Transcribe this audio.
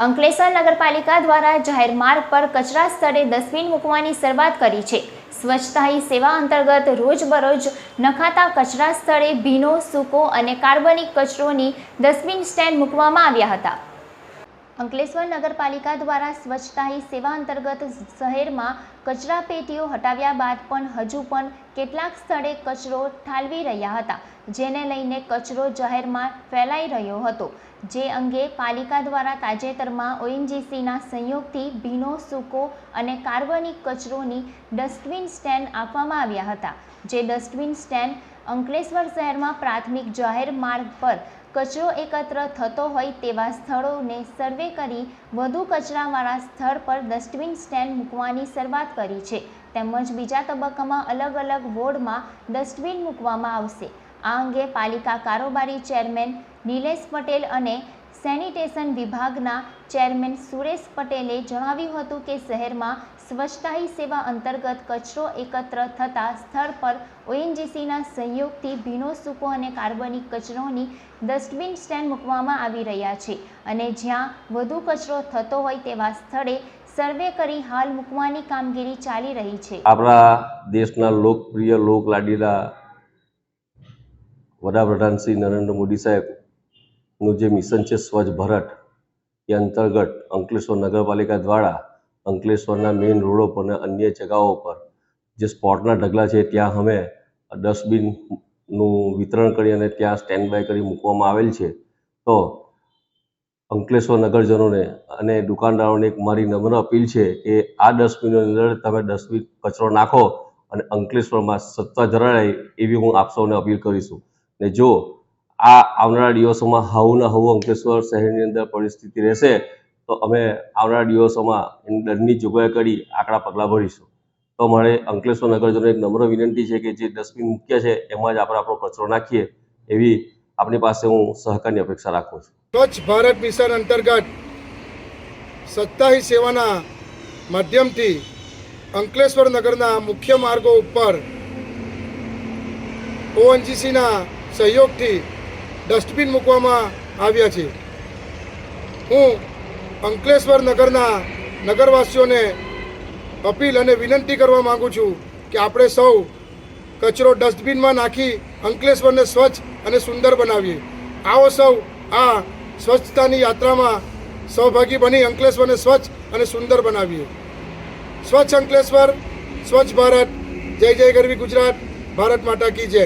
અંકલેશ્વર નગરપાલિકા દ્વારા જાહેર માર્ગ પર કચરા સ્થળે ડસ્ટબિન મૂકવાની શરૂઆત કરી છે. સ્વચ્છતા સેવા અંતર્ગત રોજબરોજ નખાતા કચરા સ્થળે ભીનો, સૂકો અને કાર્બનિક કચરોની ડસ્ટબિન સ્ટેન્ડ મૂકવામાં આવ્યા હતા. અંકલેશ્વર નગરપાલિકા દ્વારા સ્વચ્છતા સેવા અંતર્ગત શહેરમાં કચરા પેટીઓ હટાવ્યા બાદ પણ હજુ પણ કેટલાક સ્થળે કચરો ઠાલવી રહ્યા હતા, જેને લઈને કચરો જાહેરમાં ફેલાઈ રહ્યો હતો. જે અંગે પાલિકા દ્વારા તાજેતરમાં ઓએનજીસીના સંયોગથી ભીનો સૂકો અને કાર્બનિક કચરોની ડસ્ટબિન સ્ટેન્ડ આપવામાં આવ્યા હતા, જે ડસ્ટબિન સ્ટેન્ડ અંકલેશ્વર શહેરમાં પ્રાથમિક જાહેર માર્ગ પર કચરો એકત્ર થતો હોય તેવા સ્થળોને સર્વે કરી વધુ કચરાવાળા સ્થળ પર ડસ્ટબિન સ્ટેન્ડ મૂકવાની શરૂઆત કરી છે. તેમજ બીજા તબક્કામાં અલગ અલગ વોર્ડમાં ડસ્ટબિન મૂકવામાં આવશે. આ અંગે પાલિકા કારોબારી ચેરમેન નિલેશ પટેલ અને સેનિટેશન વિભાગના ચેરમેન સુરેશ પટેલે જણાવ્યું હતું કે શહેરમાં સ્વચ્છતા સેવા અંતર્ગત કચરો એકત્ર થતા સ્થળ પર ઓએનજીસીના સહયોગથી ભીનો સૂકો અને કાર્બનિક કચરોની ડસ્ટબિન સ્ટેન્ડ મૂકવામાં આવી રહ્યા છે અને જ્યાં વધુ કચરો થતો હોય તેવા સ્થળે સર્વે કરી હાલ મૂકવાની કામગીરી ચાલી રહી છે. આપણા દેશના લોકપ્રિય લોકલાડીલા વડાપ્રધાન શ્રી નરેન્દ્ર મોદી સાહેબનું જે મિશન છે સ્વચ્છ ભારત, એ અંતર્ગત અંકલેશ્વર નગરપાલિકા દ્વારા અંકલેશ્વરના મેઇન રોડો પર અને અન્ય જગાઓ પર જે સ્પોટના ઢગલા છે, ત્યાં અમે ડસ્ટબિનનું વિતરણ કરી અને ત્યાં સ્ટેન્ડ બાય કરી મૂકવામાં આવેલ છે. તો અંકલેશ્વર નગરજનોને અને દુકાનદારોને એક મારી નમ્ર અપીલ છે કે આ ડસ્ટબિનની અંદર તમે ડસ્ટબિન કચરો નાખો અને અંકલેશ્વરમાં સત્તા ધરાય એવી હું આપ સૌને અપીલ કરીશું. ને જો આ આવનારા દિવસોમાં હાઉના હવું અંકલેશ્વર શહેરની અંદર પરિસ્થિતિ રહેશે, તો અમે આવનારા દિવસોમાં એની દંડની જોગવાઈ કરી આકડા પગલાં ભરીશું. તો મારે અંકલેશ્વર નગરજનો એક નમ્ર વિનંતી છે કે જે ડસ્ટબિન મૂક્યા છે, એમાં જ આપણે આપણો કચરો નાખીએ, એવી આપની પાસે હું સહકારની અપેક્ષા રાખું છું. સ્વચ્છ ભારત મિશન અંતર્ગત સત્તાહી સેવાના માધ્યમથી અંકલેશ્વર નગરના મુખ્ય માર્ગો ઉપર ઓએનજીસીના સહયોગથી ડસ્ટબિન મૂકવામાં આવ્યા છે. હું અંકલેશ્વર નગરના નગરવાસીઓને અપીલ અને વિનંતી કરવા માગું છું કે આપણે સૌ કચરો ડસ્ટબિનમાં નાખી અંકલેશ્વરને સ્વચ્છ અને સુંદર બનાવીએ. આવો સૌ આ સ્વચ્છતાની યાત્રામાં સહભાગી બની અંકલેશ્વરને સ્વચ્છ અને સુંદર બનાવીએ. સ્વચ્છ અંકલેશ્વર, સ્વચ્છ ભારત. જય જય ગરવી ગુજરાત. ભારત માતા કી જય.